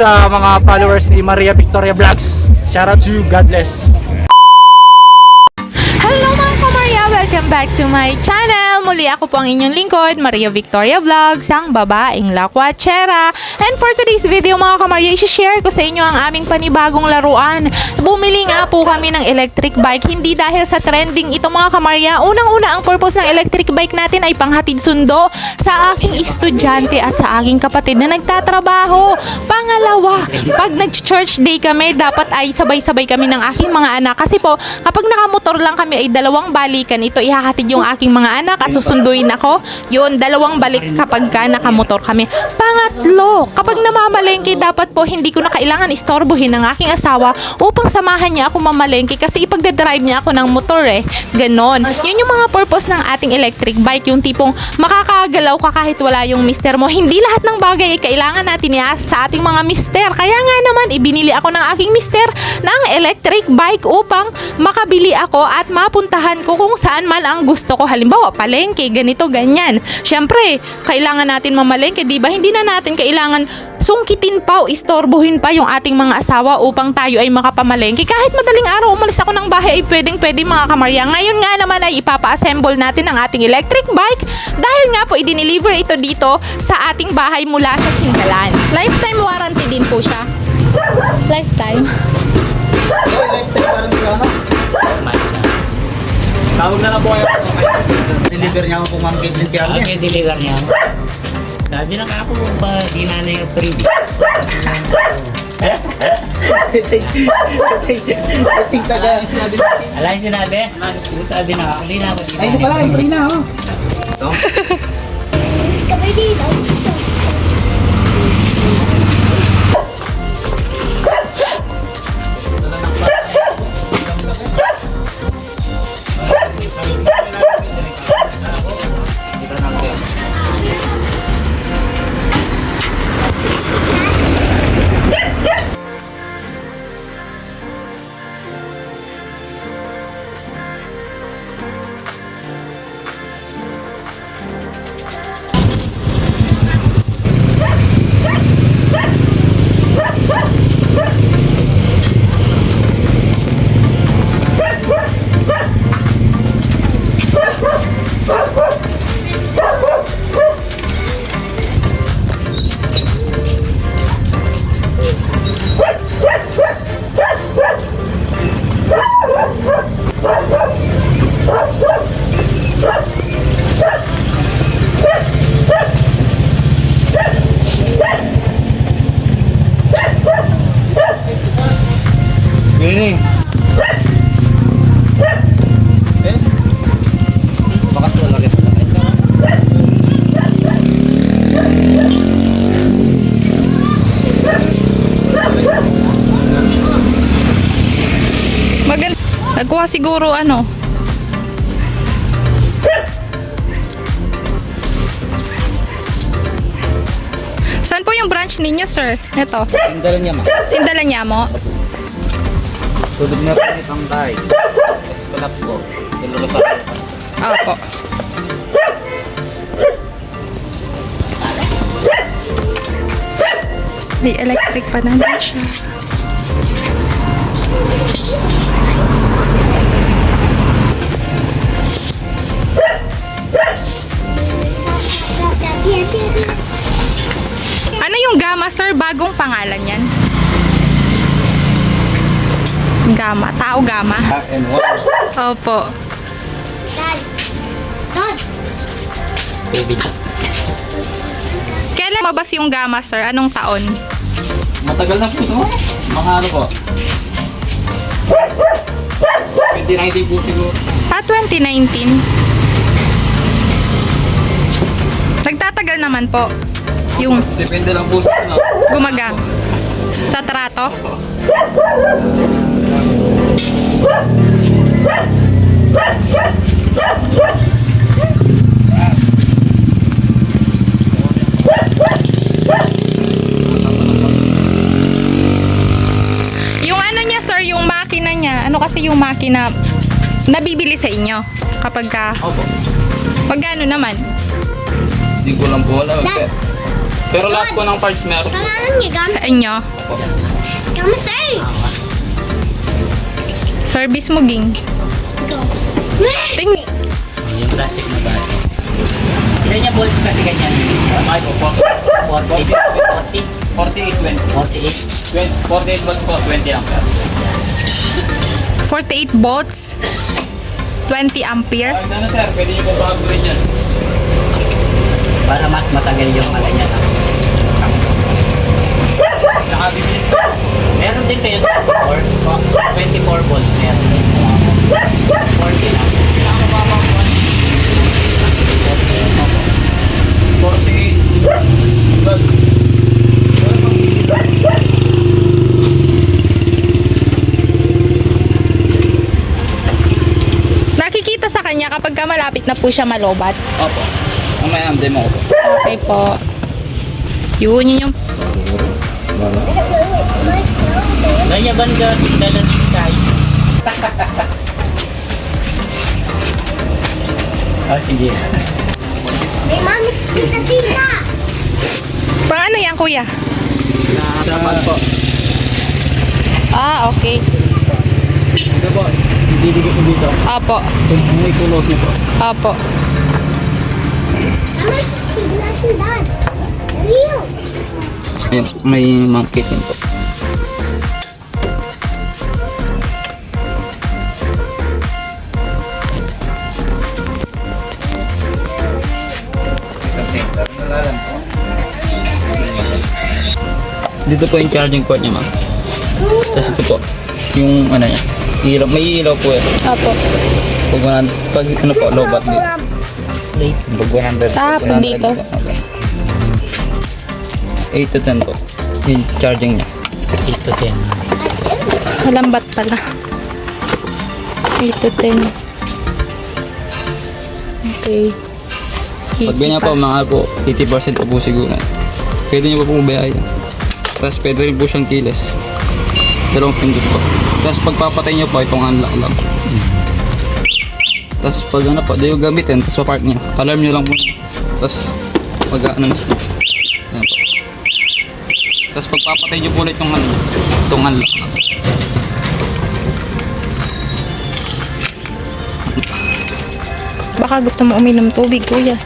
sa mga followers ni Maria Victoria Vlogs. Shout out to you. God bless. Back to my channel! Muli ako po ang inyong lingkod, Maria Victoria Vlogs, ang babaeng lakwachera. And for today's video mga kamarya, isi-share ko sa inyo ang aming panibagong laruan. Bumili nga po kami ng electric bike, hindi dahil sa trending ito mga kamarya. Unang-una, ang purpose ng electric bike natin ay panghatid sundo sa aking estudyante at sa aking kapatid na nagtatrabaho. Pangalawa, pag nag-church day kami, dapat ay sabay-sabay kami ng aking mga anak. Kasi po, kapag nakamotor lang kami ay dalawang balikan. Ito ihahatid yung aking mga anak at susunduin ako. Yun, dalawang balik kapag ka nakamotor kami. Pangatlo, kapag namamalengke, dapat po hindi ko na kailangan istorbohin ng aking asawa upang samahan niya ako mamalengke kasi ipagdadrive niya ako ng motor eh. Ganon. Yun yung mga purpose ng ating electric bike. Yung tipong makakagalaw ka kahit wala yung mister mo. Hindi lahat ng bagay ay kailangan natin iasa sa ating mga mister. Kaya nga naman, ibinili ako ng aking mister ng electric bike upang makabili ako at mapuntahan ko kung saan man ang gusto ko. Halimbawa, palengke, ganito, ganyan. Siyempre, kailangan natin mamalengke, di ba? Hindi na natin kailangan sungkitin pa o istorbohin pa yung ating mga asawa upang tayo ay makapamalengke. Kahit madaling araw umalis ako ng bahay ay pwedeng pwede mga kamarya. Ngayon nga naman ay ipapa-assemble natin ang ating electric bike dahil nga po i-deliver ito dito sa ating bahay mula sa Singalan. Lifetime warranty din po siya. Lifetime. Tawag na lang po kayo. Deliver niya ako kung Ma'am Caitlin Piarne. Okay, deliver niya. Sabi na nga ako ba, di na na yung previous. I think taga... Alay sinabi? Yung sabi na ako, di na ako Ay, pala, yung free na, oh. Ito? Gini. Nagkuha siguro ano. Saan po yung branch ninyo, sir? Ito. Tindala niya ma. Sindalan niya mo. Tulog na po itong tayo. Eskulap po. Dalawa sa Opo. May electric pa naman siya. Gamma. Tao Gamma. and what? Opo. Tubig. Kailan mabas yung Gamma, sir? Anong taon? Matagal na po ito. Mga ano po? 2019 po siguro. Ah, 2019. Nagtatagal naman po yung Depende lang po sa ano. gumaga sa trato. Yung ano niya, sir, yung makina niya, ano kasi yung makina nabibili sa inyo kapag ka, Opo. magkano naman? Hindi ko lang po alam. Pero lahat po ng parts meron. Pangalan niya, gamit. Sa inyo. Gamit eh. Service mo, ging. Ting Yung plastic na baso. Ilan niya balls kasi ganyan? Ay, po, 40, 40, 48, 20. 48. 48 volts po, 20 ampere. 48 volts. 20 ampere. Ano sir, pwede niyo po pa-upgrade yan. Para mas matagal yung ano niya. Nakabibili. Meron din kayo 24, 24 volts meron. 40 lang. Pinakamababa po. 48 volts. Nakikita sa kanya kapag ka malapit na po siya malobat. Opo. Mamaya ang demo ko po. Okay po. Yun, yun yung... Nayaban ka, signalan din tayo. ah, sige. May mami, tita, tita. Pang ano yan, kuya? Dapat po. Ah, okay. Ito po, didikit ko dito. Apo. Kung may kulos niyo po. Apo. Mama, tignan si dad. Real. May, may mangkit yun po. Dito po yung charging port niya, ma'am. Tapos ito po, yung ano niya. Ilaw, may ilaw po yan. Apo. Pag, pag ano po, low bat dito. Pag 100. Ah, pag dito. 8 to 10 po. Yung charging niya. 8 to 10. Malambat pala. 8 to 10. Okay. Pag ganyan po, mga po, 80% po po siguro. Pwede niyo po pong bayayan. Tapos pwede rin po siyang kiles. Dalawang pindot po. Tapos pagpapatay niyo po, itong unlock lang. Tapos pag ano po, yung gamitin, tapos pa-park niyo. Alarm niyo lang po. Tapos pag ano na siya. Tapos pagpapatay niyo po ulit itong ano, itong unlock. Baka gusto mo uminom tubig, kuya.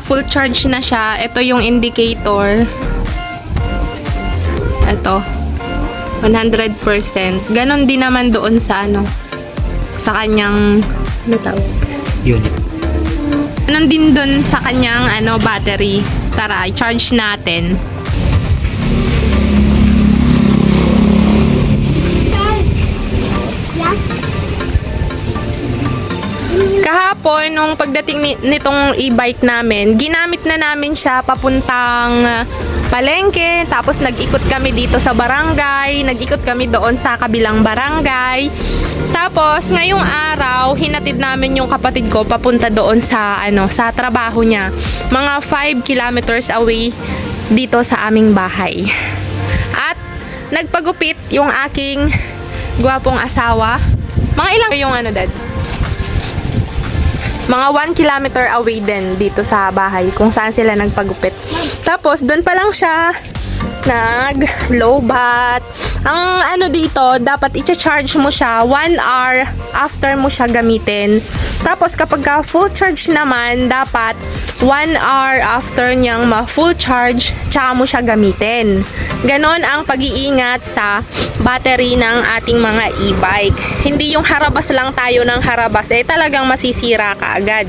Full charge na siya, ito yung indicator. Ito. 100%. Ganon din naman doon sa ano, sa kanyang, ano tawag? Unit. Ganon din doon sa kanyang ano, battery. Tara, i-charge natin. Kahapon, nung pagdating ni- nitong e-bike namin, ginamit na namin siya papuntang uh, palengke. Tapos nag-ikot kami dito sa barangay. Nag-ikot kami doon sa kabilang barangay. Tapos, ngayong araw, hinatid namin yung kapatid ko papunta doon sa, ano, sa trabaho niya. Mga 5 kilometers away dito sa aming bahay. At, nagpagupit yung aking gwapong asawa. Mga ilang yung ano, dad? Mga 1 kilometer away din dito sa bahay kung saan sila nagpagupit. Tapos, doon pa lang siya nag low bat. Ang ano dito, dapat i-charge mo siya 1 hour after mo siya gamitin. Tapos kapag ka full charge naman, dapat 1 hour after niyang ma-full charge, tsaka mo siya gamitin. Ganon ang pag-iingat sa battery ng ating mga e-bike. Hindi yung harabas lang tayo ng harabas, eh talagang masisira ka agad.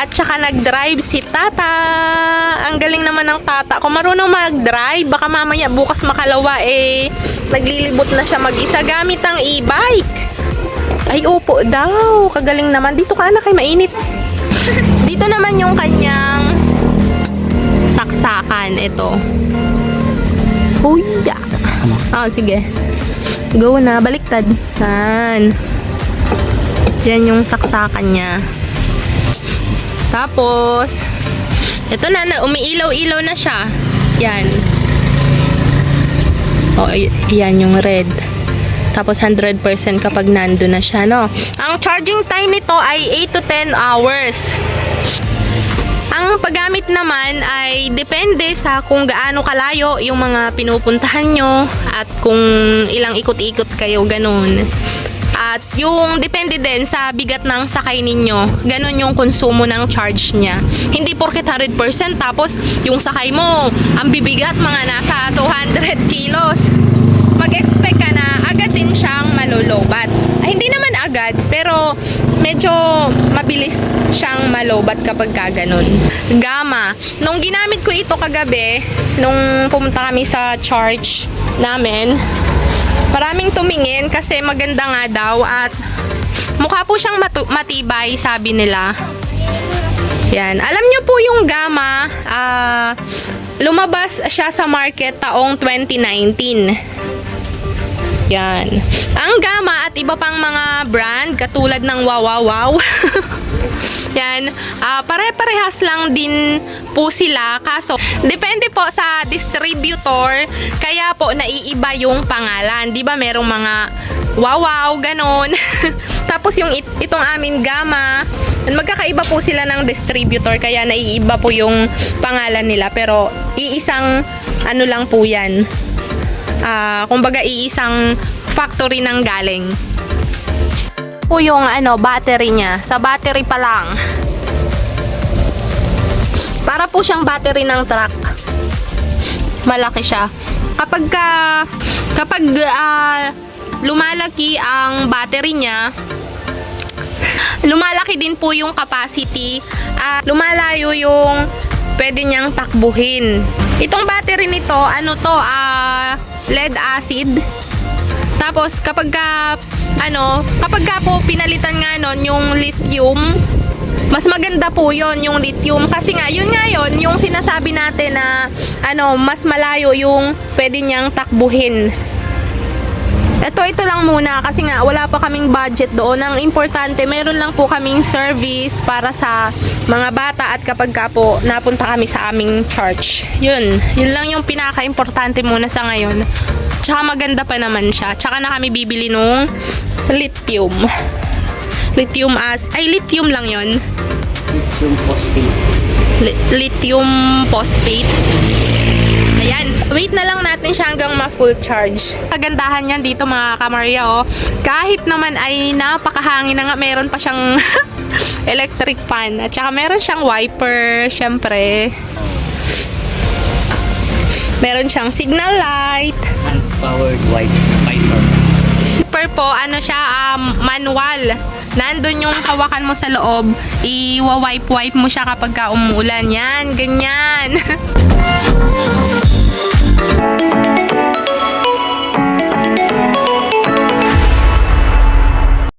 At saka nag-drive si Tata. Ang galing naman ng Tata. Kung marunong mag-drive, baka mamaya bukas makalawa eh naglilibot na siya mag-isa gamit ang e-bike. Ay, opo daw. Kagaling naman. Dito ka anak, ay mainit. Dito naman yung kanyang saksakan. Ito. Uy, Sasaka mo. Ah, sige. Go na, baliktad. Yan. Yan yung saksakan niya. Tapos, ito na, na umiilaw-ilaw na siya. Yan. O, y- yan yung red. Tapos 100% kapag nando na siya, no? Ang charging time nito ay 8 to 10 hours. Ang paggamit naman ay depende sa kung gaano kalayo yung mga pinupuntahan nyo at kung ilang ikot-ikot kayo, ganun. At yung depende din sa bigat ng sakay ninyo, ganun yung konsumo ng charge niya. Hindi porket 100% tapos yung sakay mo, ang bibigat mga nasa 200 kilos. Mag-expect ka na agad din siyang malolobat. Ay, hindi naman agad, pero medyo mabilis siyang malobat kapag ka ganun. Gamma. Nung ginamit ko ito kagabi, nung pumunta kami sa charge namin, maraming tumingin kasi maganda nga daw at mukha po siyang matibay, sabi nila. Yan. Alam niyo po yung Gamma, ah, lumabas siya sa market taong 2019. Yan. Ang Gamma at iba pang mga brand katulad ng Wow Wow Wow. Yan. ah, pare-parehas lang din po sila. Kaso, depende po sa distributor. Kaya po, naiiba yung pangalan. Di ba merong mga wow wow, ganon. Tapos yung it- itong amin Gamma, magkakaiba po sila ng distributor. Kaya naiiba po yung pangalan nila. Pero, iisang ano lang po yan. Ah, kumbaga iisang factory ng galing. Po yung ano, battery niya. Sa battery pa lang. Para po siyang battery ng truck. Malaki siya. Kapag ka, kapag ah, lumalaki ang battery niya, lumalaki din po yung capacity at lumalayo yung pwede niyang takbuhin. Itong battery nito, ano to, ah, lead acid. Tapos kapag ka, ano, kapag ka po pinalitan nga nun yung lithium, mas maganda po yon yung lithium. Kasi nga yun nga yun yung sinasabi natin na ano mas malayo yung pwede niyang takbuhin ito, ito lang muna kasi nga wala pa kaming budget doon. Ang importante, meron lang po kaming service para sa mga bata at kapag ka po napunta kami sa aming church. Yun, yun lang yung pinaka-importante muna sa ngayon. Tsaka maganda pa naman siya. Tsaka na kami bibili nung lithium. Lithium as, ay lithium lang yon Yung positive. Li- lithium phosphate. Ayan. Wait na lang natin siya hanggang ma-full charge. Kagandahan niyan dito mga kamarya oh. Kahit naman ay napakahangin na nga, meron pa siyang electric fan. At saka meron siyang wiper, syempre. Meron siyang signal light. Hand-powered white fiber. Wiper po, ano siya, um, manual. Nandun yung hawakan mo sa loob, iwa-wipe-wipe mo siya kapag ka umuulan. Yan, ganyan.